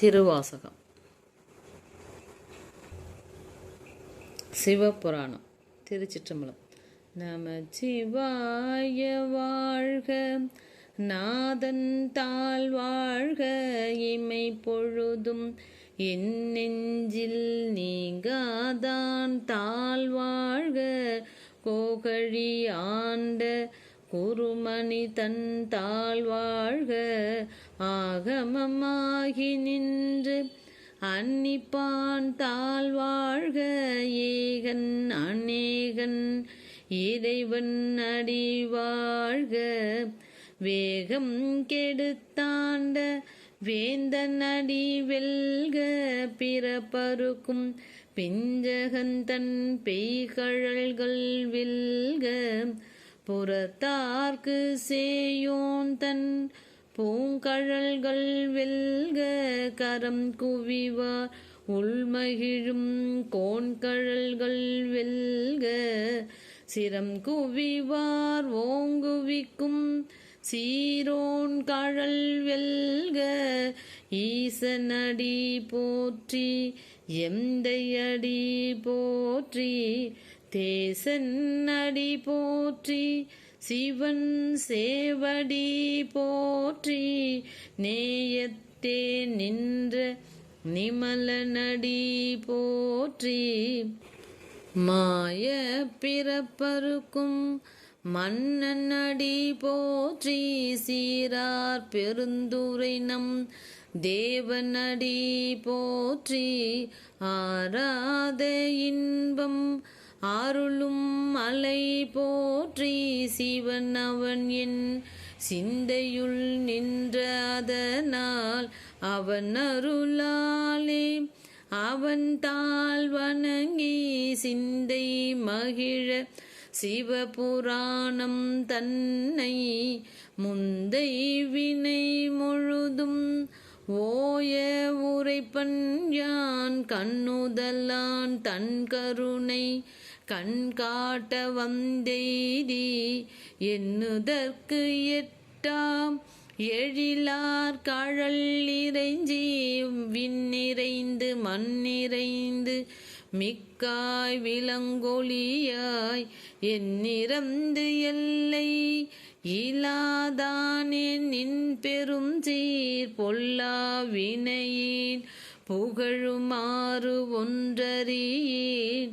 திருவாசகம். சிவபுராணம் திருச்சிற்றம்பலம். நம சிவாய வாழ்க நாதன் தாழ் வாழ்க இமை பொழுதும் என் நெஞ்சில் நீங்காதான் தாழ் வாழ்க கோகழி ஆண்ட குருமணி தன் தாழ் வாழ்க ஆகமமாகி நின்று அன்னிப்பான் தாழ் வாழ்க ஏகன் அநேகன் இறைவன் அடி வாழ்க வேகம் கெடுத்தாண்ட வேந்தன் அடி வெல்க பிறப்பருக்கும் பிஞ்சகன் தன் பெய்கழல்கள் வில்க. புறத்தார்க்கு சேயோன் தன் பூங்கழல்கள் வெல்க கரம் குவிவார் உள்மகிழும் கோண்கழல்கள் வெல்க சிரம் குவிவார் ஓங்குவிக்கும். சீரோன் கழல் வெல்க ஈசனடி போற்றி எந்தையடி போற்றி தேசன் அடி போற்றி சிவன் சேவடி போற்றி நேயத்தே நின்ற நிமலனடி போற்றி. மாய பிறப்பருக்கும் மன்னனடி போற்றி. சீரார் பெருந்துரை நம் தேவனடி போற்றி. ஆராத இன்பம் அருளும் அலை போற்றி சிவன் அவன் என் சிந்தையுள் நின்றதனால் அவன் அருளாலே. அவன் தாழ் வணங்கி சிந்தை மகிழ சிவபுராணம் தன்னை முந்தை வினை முழுதும் ஓய உரைப்பன் யான் கண்ணுதலான் தன் கருணை கண் காட்ட வந்தெய்தி என்னுதற்கு எட்டாம் எழிலார் கழல் இறைஞ்சி விண்ணிறைந்து மண்ணிறைந்து மிக்காய் விலங்கொழியாய் என்னிறந்து எல்லை இலாதானே நின் பெரும் சீர் பொல்லா வினையின் புகழுமாறு ஒன்றறியேன்.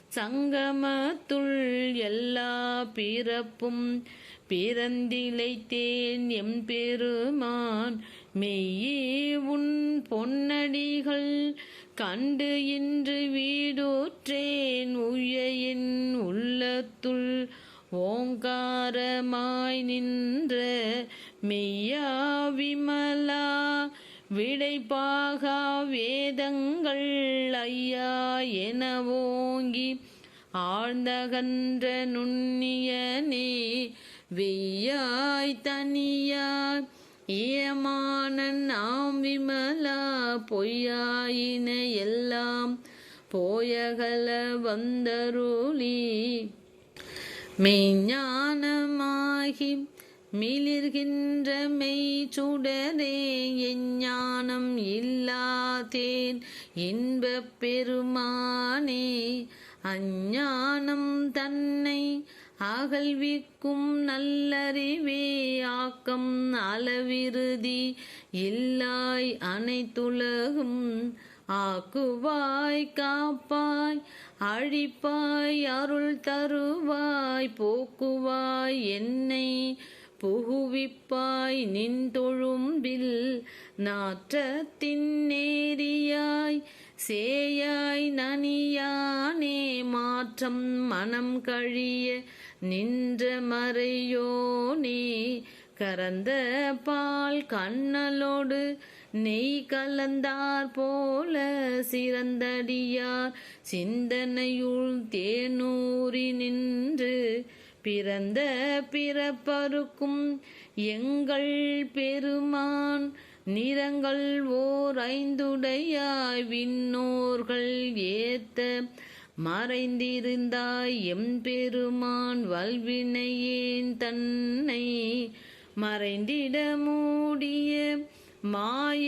சங்கமத்துள் எல்லா பிறப்பும் பிறந்திலைத்தேன் எம்பெருமான் மெய்யே உன் பொன்னடிகள் கண்டு இன்று வீடோற்றேன். உயையின் உள்ளத்துள் ஓங்காரமாய் நின்ற மெய்யா விமலா விடைப்பாகா வேதங்கள் ஐயா என ஓங்கி ஆழ்ந்தகன்ற நுண்ணியனே வெய்யாய் தனியாய் இயமான நாம் விமலா பொய்யாயின எல்லாம் போயகல வந்தருளி. மெய்ஞானமாகி மிளிர்கின்ற மெய் சுடரே எஞ்ஞானம் இல்லாதேன். இன்பப் பெருமானே அஞ்ஞானம் தன்னை அகழ்விக்கும் நல்லறிவே. ஆக்கம் அளவிறுதி இல்லாய் அனைத்துலகும் ஆக்குவாய் காப்பாய் அழிப்பாய் அருள் தருவாய் போக்குவாய் என்னை புகுவிப்பாய் நின் தொழும்பில் நாற்றத்தின் நேரியாய் சேயாய் நனியானே மாற்றம் மனம் கழிய நின்ற மறையோனே கறந்த பால் கண்ணலோடு நெய் கலந்தார் போல சிறந்தடியார் சிந்தனையுள் தேனூறி நின்று பிறந்த பிறப்பருக்கும் எங்கள் பெருமான் நிறங்கள் ஓர் ஐந்துடையாய் விண்ணோர்கள் ஏத்த மறைந்திருந்தாய் எம்பெருமான் வல்வினையேன் தன்னை மறைந்திட மூடிய மாய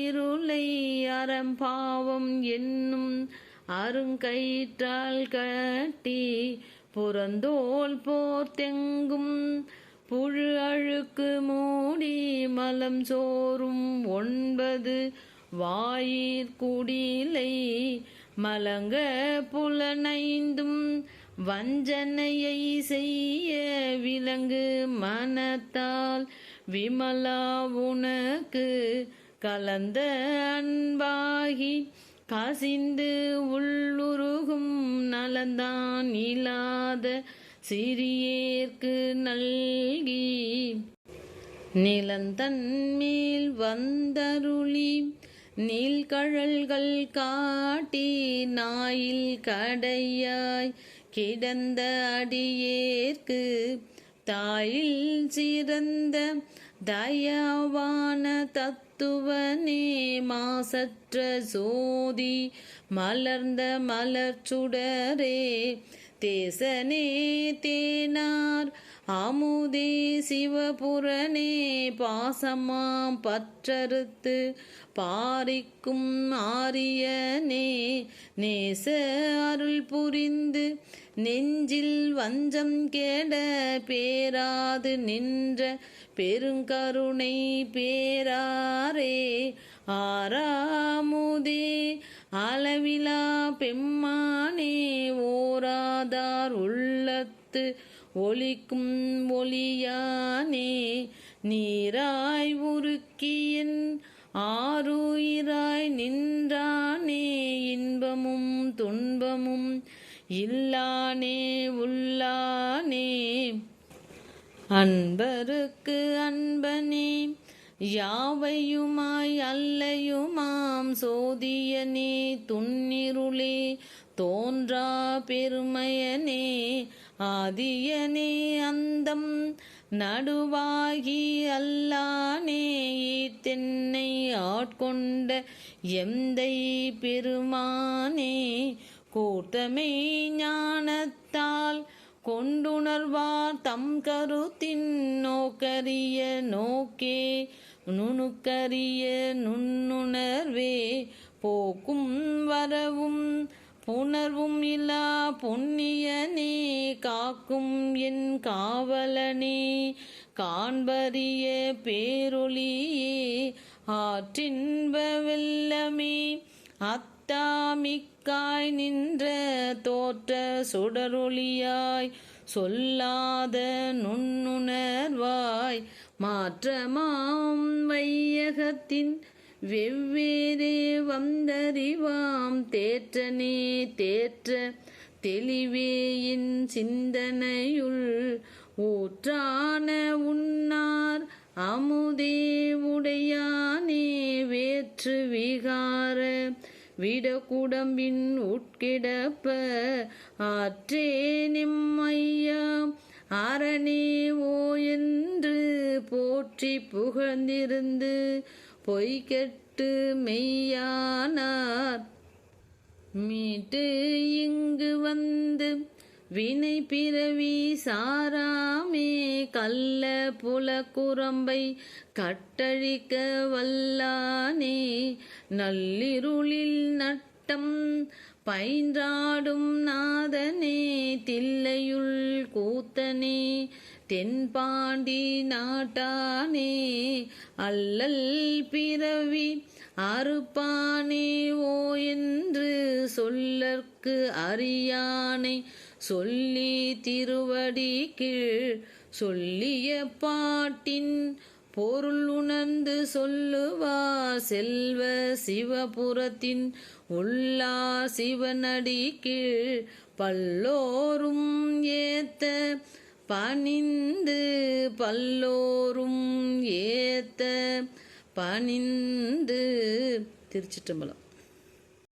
இருளை அறம்பாவம் என்னும் அருங்கயிற்றால் கட்டி புறந்தோல் போர் தெங்கும் புழு அழுக்கு மூடி மலம் சோறும் ஒன்பது வாயிற்குடிலை மலங்க புலனைந்தும் வஞ்சனையை செய்ய விலங்கு மனத்தால் விமலா உனக்கு கலந்த அன்பாகி கசிந்து உள்ளுருகும் நலந்தான் இல்லாத சிறியேற்கு நல்கி. நிலந்தன்மேல் வந்தருளி நீள்கழல்கள் காட்டி நாயில் கடையாய் கிடந்த அடியேற்கு தாயில் சிறந்த தயவான தத்துவனே மாசற்ற சோதி மலர்ந்த மலர் சுடரே தேசனே தேனார் அமுதே சிவபுரனே பாசமாம் பற்றறுத்து பாரிக்கும் ஆரியனே நேச அருள் புரிந்து நெஞ்சில் வஞ்சம் கேட பேராது நின்ற பெருங்கருணை பேராரே. ஆராமுதே அளவிலா பெம்மானே ஓராதார் உள்ளத்து ஒளிக்கும் ஒளியானே நீராய் உருக்கியின் ஆறுயிராய் நின்றானே இன்பமும் துன்பமும் இல்லானே உள்ளானே. அன்பருக்கு அன்பனே யாவையுமாய் அல்லையுமாம் சோதியனே துன்னிருளே தோன்றா பெருமையனே ஆதியனே அந்தம் நடுவாகி அல்லானே தென்னை ஆட்கொண்ட எந்தை பெருமானே கூட்டமை ஞானத்தால் கொண்டுணர்வார் தம் கருத்தின் நோக்கரிய நோக்கே நுணுக்கரிய நுண்ணுணர்வே போக்கும் வரவும் புணர்வும் இல்லா பொன்னியனே காக்கும் என் காவலனே காண்பறிய பேரொளியே ஆற்றின்பவெல்லமே அத்தாமிக்காய் நின்ற தோற்ற சுடரொளியாய் சொல்லாத நுண்ணுணர்வாய் மாற்றமாம் வையகத்தின் வெவ்வேறே வந்தறிவாம். தேற்றனே தேற்ற தெளிவேயின் சிந்தனையுள். ஊற்றான உன்னார் அமுதே உடையானே. வேற்று விகார விடகுடம்பின் உட்கிடப்ப. ஆற்றே நிம்மையா அரணி ஓ என்று போற்றி புகழ்ந்திருந்து பொய்கெட்டு மெய்யானார். மீட்டு இங்கு வந்து வினை பிறவி சாராமே கள்ள புலக்குரம்பை கட்டழிக்க வல்லானே. நள்ளிருளில் நட்டம் பயின்றாடும் நாதனே தில்லையுள் கூத்தனே தென்பாண்டி நாட்டானே அல்லல் பிறவி அறுப்பானே ஓ என்று சொல்லற்கு அறியானை சொல்லி திருவடி கீழ் சொல்லிய பாட்டின் பொருள் உணர்ந்து சொல்லுவார் செல்வ சிவபுரத்தின் உள்ளா சிவனடி கீழ் பல்லோரும் ஏத்த பணிந்து பல்லோரும் ஏத்த பணிந்து திருச்சிற்றம்பலம்